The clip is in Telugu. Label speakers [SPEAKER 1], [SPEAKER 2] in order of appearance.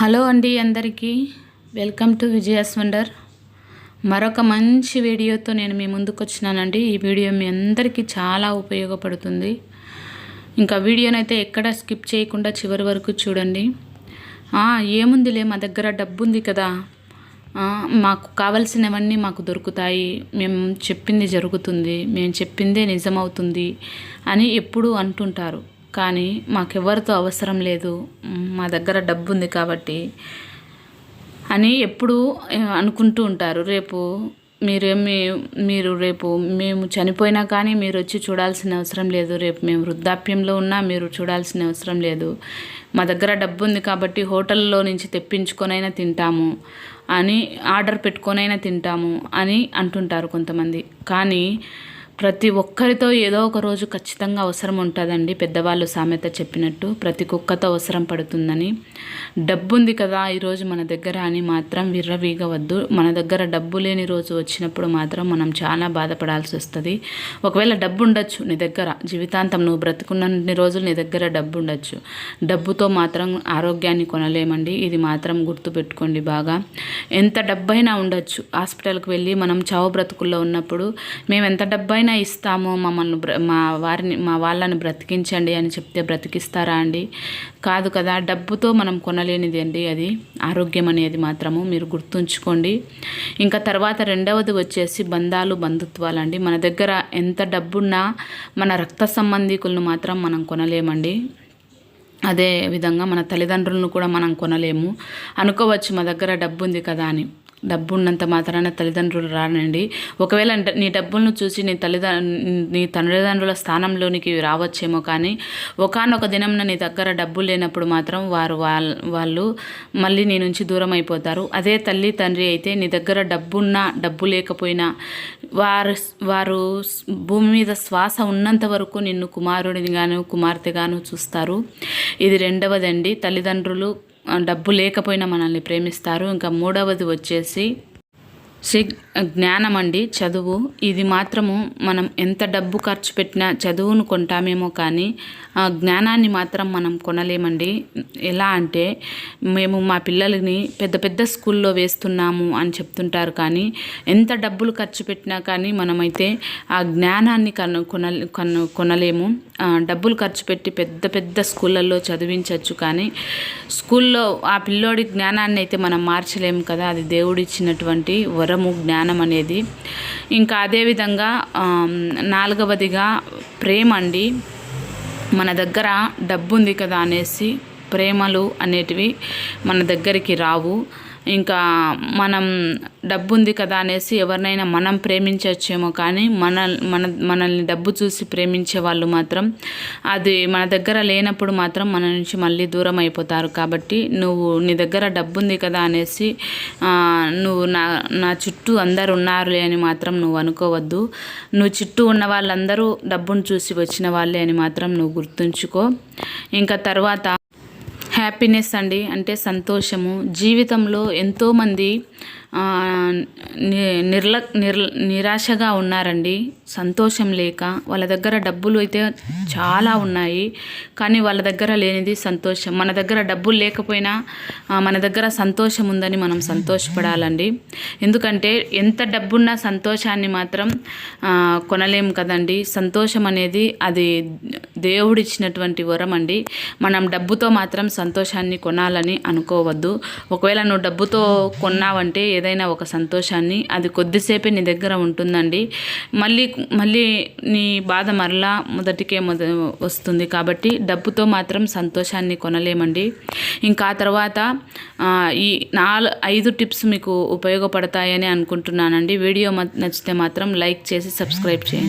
[SPEAKER 1] హలో అండి అందరికీ. Welcome to Vijaya's wonder. మరొక మంచి వీడియోతో నేను మీ ముందుకు వచ్చినానండి ఈ వీడియో మీ అందరికీ చాలా ఉపయోగపడుతుంది. ఇంకా వీడియోనైతే ఎక్కడ స్కిప్ చేయకుండా చివరి వరకు చూడండి. ఏముందిలే మా దగ్గర డబ్బు ఉంది కదా మాకు కావలసినవన్నీ మాకు దొరుకుతాయి. మేము చెప్పింది జరుగుతుంది. మేము చెప్పిందే నిజమవుతుంది అని ఎప్పుడూ అంటుంటారు. కానీ మాకెవరితో అవసరం లేదు. మా దగ్గర డబ్బు ఉంది కాబట్టి అని ఎప్పుడు అనుకుంటూ ఉంటారు. రేపు మీరేమి మీరు రేపు మేము చనిపోయినా కానీ మీరు వచ్చి చూడాల్సిన అవసరం లేదు. రేపు మేము వృద్ధాప్యంలో ఉన్నా మీరు చూడాల్సిన అవసరం లేదు. మా దగ్గర డబ్బు ఉంది కాబట్టి హోటల్లో నుంచి తెప్పించుకొనైనా తింటాము అని ఆర్డర్ పెట్టుకొనైనా తింటాము అని అంటుంటారు కొంతమంది. కానీ ప్రతి ఒక్కరితో ఏదో ఒక రోజు ఖచ్చితంగా అవసరం ఉంటుందండి. పెద్దవాళ్ళు సామెత చెప్పినట్టు ప్రతి కుక్కతో అవసరం పడుతుందని. డబ్బు ఉంది కదా ఈరోజు మన దగ్గర అని మాత్రం విర్రవీగవద్దు. మన దగ్గర డబ్బు లేని రోజు వచ్చినప్పుడు మాత్రం మనం చాలా బాధపడాల్సి వస్తుంది. ఒకవేళ డబ్బు ఉండొచ్చు నీ దగ్గర జీవితాంతం నువ్వు బ్రతుకున్నన్ని రోజులు నీ దగ్గర డబ్బు ఉండొచ్చు డబ్బుతో మాత్రం ఆరోగ్యాన్ని కొనలేమండి. ఇది మాత్రం గుర్తుపెట్టుకోండి బాగా. ఎంత డబ్బైనా ఉండొచ్చు. హాస్పిటల్కి వెళ్ళి మనం చావు బ్రతుకుల్లో ఉన్నప్పుడు మేము ఎంత డబ్బైనా ఏమైనా ఇస్తాము మమ్మల్ని మా వారిని మా వాళ్ళని బ్రతికించండి అని చెప్తే బ్రతికిస్తారా అండి? కాదు కదా డబ్బుతో మనం కొనలేనిది అండి అది. ఆరోగ్యం అనేది మాత్రము మీరు గుర్తుంచుకోండి. ఇంకా తర్వాత రెండవది వచ్చేసి బంధాలు బంధుత్వాలు అండి మన దగ్గర ఎంత డబ్బున్నా మన రక్త సంబంధికులను మాత్రం మనం కొనలేమండి. అదే విధంగా మన తల్లిదండ్రులను కూడా మనం కొనలేము. అనుకోవచ్చు మా దగ్గర డబ్బు ఉంది కదా అని. డబ్బు ఉన్నంత మాత్రాన తల్లిదండ్రులు రానండి. ఒకవేళ నీ డబ్బులను చూసి నీ తల్లిదండ్రు నీ తల్లిదండ్రుల స్థానంలోనికి రావచ్చేమో కానీ ఒకనొక దినంన నీ దగ్గర డబ్బు లేనప్పుడు మాత్రం వారు వాళ్ళు మళ్ళీ నీ నుంచి దూరం అయిపోతారు అదే తల్లి తండ్రి అయితే నీ దగ్గర డబ్బున్నా డబ్బు లేకపోయినా వారు వారు భూమి మీద శ్వాస ఉన్నంత వరకు నిన్ను కుమారుడిగాను కుమార్తెగాను చూస్తారు. ఇది రెండవదండి. తల్లిదండ్రులు డబ్బు లేకపోయినా మనల్ని ప్రేమిస్తారు. ఇంకా మూడవది వచ్చేసి శ్రీ జ్ఞానం అండి చదువు. ఇది మాత్రము మనం ఎంత డబ్బు ఖర్చు పెట్టినా చదువును కొంటామేమో కానీ ఆ జ్ఞానాన్ని మాత్రం మనం కొనలేమండి. ఎలా అంటే మేము మా పిల్లలని పెద్ద పెద్ద స్కూల్లో వేస్తున్నాము అని చెప్తుంటారు కానీ ఎంత డబ్బులు ఖర్చు పెట్టినా కానీ మనమైతే ఆ జ్ఞానాన్ని కను కొన కను కొనలేము. డబ్బులు ఖర్చు పెట్టి పెద్ద పెద్ద స్కూళ్ళల్లో చదివించవచ్చు కానీ స్కూల్లో ఆ పిల్లోడి జ్ఞానాన్ని అయితే మనం మార్చలేము కదా. అది దేవుడిచ్చినటువంటి వరము జ్ఞానం అనేది. ఇంకా అదేవిధంగా నాలుగవదిగా ప్రేమ అండి. మన దగ్గర డబ్బు ఉంది కదా అనేసి ప్రేమలు అనేటివి మన దగ్గరికి రావు. ఇంకా మనం డబ్బు ఉంది కదా అనేసి ఎవరినైనా మనం ప్రేమించవచ్చేమో కానీ మన మన మనల్ని డబ్బు చూసి ప్రేమించే వాళ్ళు మాత్రం అది మన దగ్గర లేనప్పుడు మాత్రం మన నుంచి మళ్ళీ దూరం అయిపోతారు. కాబట్టి నువ్వు నీ దగ్గర డబ్బు ఉంది కదా అనేసి నువ్వు నా నా చుట్టూ అందరు ఉన్నారులే అని మాత్రం నువ్వు అనుకోవద్దు. నువ్వు చుట్టూ ఉన్న వాళ్ళందరూ డబ్బును చూసి వచ్చిన వాళ్ళే అని మాత్రం నువ్వు గుర్తుంచుకో. ఇంకా తర్వాత హ్యాపీనెస్ అండి అంటే సంతోషము. జీవితంలో ఎంతోమంది నిర్ల నిర్ నిరాశగా ఉన్నారండి. సంతోషం లేక వాళ్ళ దగ్గర డబ్బులు అయితే చాలా ఉన్నాయి. కానీ వాళ్ళ దగ్గర లేనిది సంతోషం. మన దగ్గర డబ్బులు లేకపోయినా మన దగ్గర సంతోషం ఉందని మనం సంతోషపడాలండి. ఎందుకంటే ఎంత డబ్బున్నా సంతోషాన్ని మాత్రం కొనలేము కదండి. సంతోషం అనేది అది దేవుడిచ్చినటువంటి వరం అండి మనం డబ్బుతో మాత్రం సంతోషాన్ని కొనాలని అనుకోవద్దు. ఒకవేళ నువ్వు డబ్బుతో కొన్నావంటే ఏదైనా ఒక సంతోషాన్ని అది కొద్దిసేపే నీ దగ్గర ఉంటుందండి. మళ్ళీ మళ్ళీ నీ బాధ మరలా మొదటికే మొద వస్తుంది కాబట్టి డబ్బుతో మాత్రం సంతోషాన్ని కొనలేమండి. ఇంకా తర్వాత ఈ నాలుగు ఐదు టిప్స్ మీకు ఉపయోగపడతాయని అనుకుంటున్నానండి. వీడియో నచ్చితే మాత్రం లైక్ చేసి సబ్స్క్రైబ్ చేయండి.